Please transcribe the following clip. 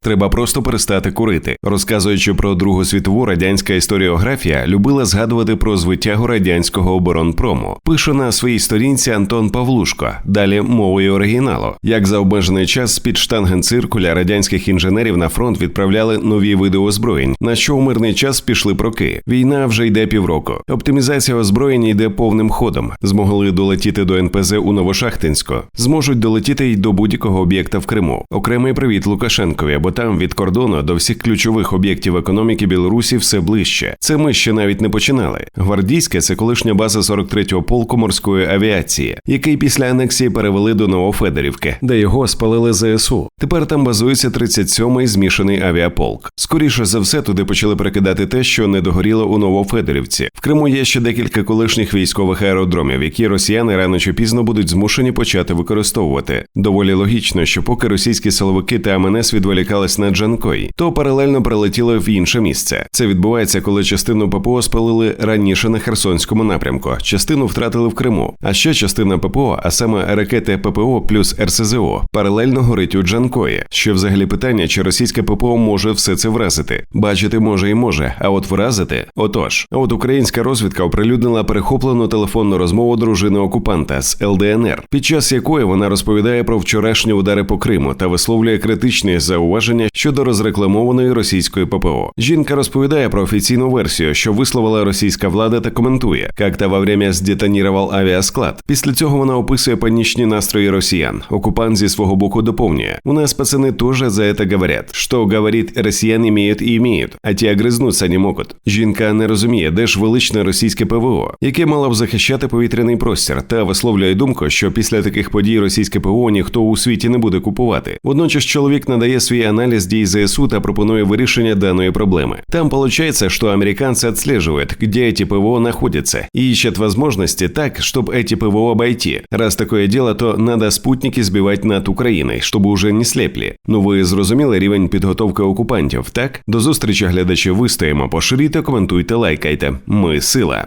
Треба просто перестати курити. Розказуючи про Другу світову, радянська історіографія любила згадувати про звитягу радянського оборонпрому. Пише на своїй сторінці Антон Павлушко. Далі мовою оригіналу. Як за обмежений час з під штангенциркуля радянських інженерів на фронт відправляли нові види озброєнь, на що у мирний час пішли проки. Війна вже йде півроку. Оптимізація озброєнь йде повним ходом. Змогли долетіти до НПЗ у Новошахтинську, зможуть долетіти й до будь-якого об'єкта в Криму. Окремий привіт Лукашенкові бо там від кордону до всіх ключових об'єктів економіки Білорусі все ближче. Це ми ще навіть не починали. Гвардійське це колишня база 43-го полку морської авіації, який після анексії перевели до Новофедерівки, де його спалили ЗСУ. Тепер там базується 37-й змішаний авіаполк. Скоріше за все, туди почали прикидати те, що не догоріло у Новофедерівці. В Криму є ще декілька колишніх військових аеродромів, які росіяни рано чи пізно будуть змушені почати використовувати. Доволі логічно, що поки російські силовики та МНС відволікали переміщалась на Джанкой, то паралельно прилетіли в інше місце. Це відбувається, коли частину ППО спалили раніше на Херсонському напрямку, частину втратили в Криму. А ще частина ППО, а саме ракети ППО плюс РСЗО, паралельно горить у Джанкої. Що взагалі питання, чи російське ППО може все це вразити? Бачити може і може, а от вразити отож. От українська розвідка оприлюднила перехоплену телефонну розмову дружини окупанта з ЛДНР, під час якої вона розповідає про вчорашні удари по Криму та висловлює критичні зауваження зауваження щодо розрекламованої російської ППО. Жінка розповідає про офіційну версію, що висловила російська влада та коментує, як та во время здетонірував авіасклад. Після цього вона описує панічні настрої росіян. Окупант зі свого боку доповнює: у нас пацани теж за це говорять. Що говорить, росіян іміють і іміють, а ті огризнуться не можуть. Жінка не розуміє, де ж величне російське ПВО, яке мало б захищати повітряний простір, та висловлює думку, що після таких подій російське ПВО ніхто у світі не буде купувати. Водночас чоловік надає свій анализ дій ЗСУ та пропонує вирішення даної проблемы. Там получается, что американцы отслеживают, где эти ПВО находятся, и ищут возможности так, чтобы эти ПВО обойти. Раз такое дело, то надо спутники збивати над Україною, щоб уже не слепли. Ну ви зрозуміли рівень підготовки окупантів, так? До зустрічі глядачі вистоїмо, поширюйте, коментуйте, лайкайте. Ми сила.